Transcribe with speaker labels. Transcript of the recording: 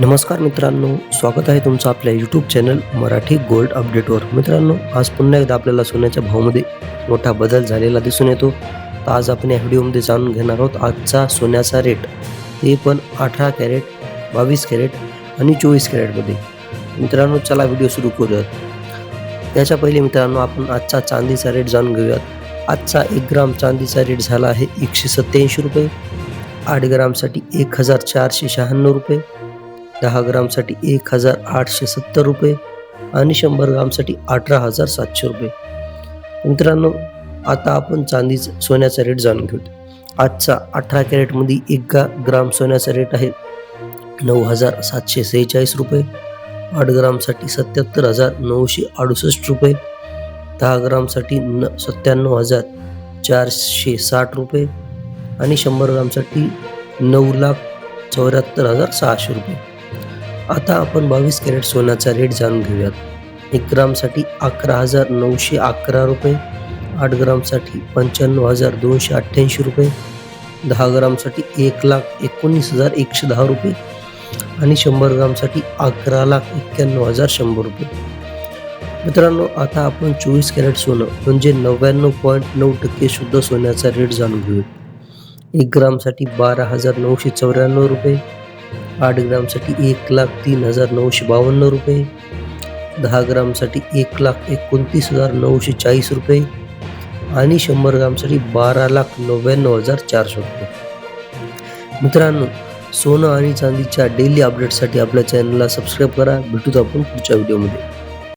Speaker 1: नमस्कार मित्रांनो स्वागत आहे तुमचं आपल्या यूट्यूब चॅनल मराठी गोल्ड अपडेटवर मित्रांनो आज पुन्हा एकदा आपल्याला सोन्याच्या भावामध्ये मोठा बदल झालेला दिसून येतो. तर आज आपण या व्हिडिओमध्ये जाणून घेणार आहोत आजचा सोन्याचा रेट ते पण अठरा कॅरेट बावीस कॅरेट आणि चोवीस कॅरेटमध्ये. मित्रांनो चला व्हिडिओ सुरू करूयात. त्याच्या पहिले मित्रांनो आपण आजचा चांदीचा रेट जाणून घेऊयात. आजचा एक ग्राम चांदीचा रेट झाला आहे एकशे सत्याऐंशी रुपये. आठ ग्रामसाठी एक हजार चारशे शहाण्णव रुपये. दहा ग्रामसाठी एक हजार आठशे सत्तर रुपये आणि शंभर ग्रामसाठी अठरा हजार सातशे रुपये. मित्रांनो आता आपण चांदी सोन्याचा रेट जाणून घेऊ आजचा अठरा कॅरेटमध्ये एक गा ग्राम सोन्याचा रेट आहे नऊ हजार सातशे सेहेचाळीस रुपये. आठ ग्रामसाठी सत्याहत्तर हजार नऊशे अडुसष्ट रुपये. दहा ग्रामसाठी न सत्त्याण्णव हजार चारशे साठ रुपये आणि शंभर ग्रामसाठी नऊ लाख चौऱ्याहत्तर हजार सहाशे रुपये. आता आपण बावीस कॅरेट सोन्याचा रेट जाणून घेऊयात. एक ग्रामसाठी अकरा हजार नऊशे अकरा रुपये आठ ग्रामसाठी पंच्याण्णव हजार दोनशे अठ्ठ्याऐंशी रुपये दहा ग्रामसाठी एक लाख एकोणीस हजार एकशे दहा रुपये आणि शंभर ग्रामसाठी अकरा लाख एक्क्याण्णव हजार शंभर रुपये. मित्रांनो आता आपण चोवीस कॅरेट सोनं म्हणजे नव्याण्णव पॉईंट नऊ टक्के शुद्ध सोन्याचा रेट जाणून घेऊयात. एक ग्रामसाठी बारा हजार नऊशे चौऱ्याण्णव रुपये आठ ग्रामसाठी एक लाख तीन हजार नऊशे बावन्न रुपये. दहा ग्रामसाठी एक लाख एकोणतीस हजार नऊशे चाळीस रुपये. आणि शंभर ग्रामसाठी बारा लाख नव्याण्णव हजार चारशे रुपये. मित्रांनो सोनं आणि चांदीच्या डेली अपडेटसाठी आपल्या चॅनलला सबस्क्राईब करा. भेटूत आपण पुढच्या व्हिडिओमध्ये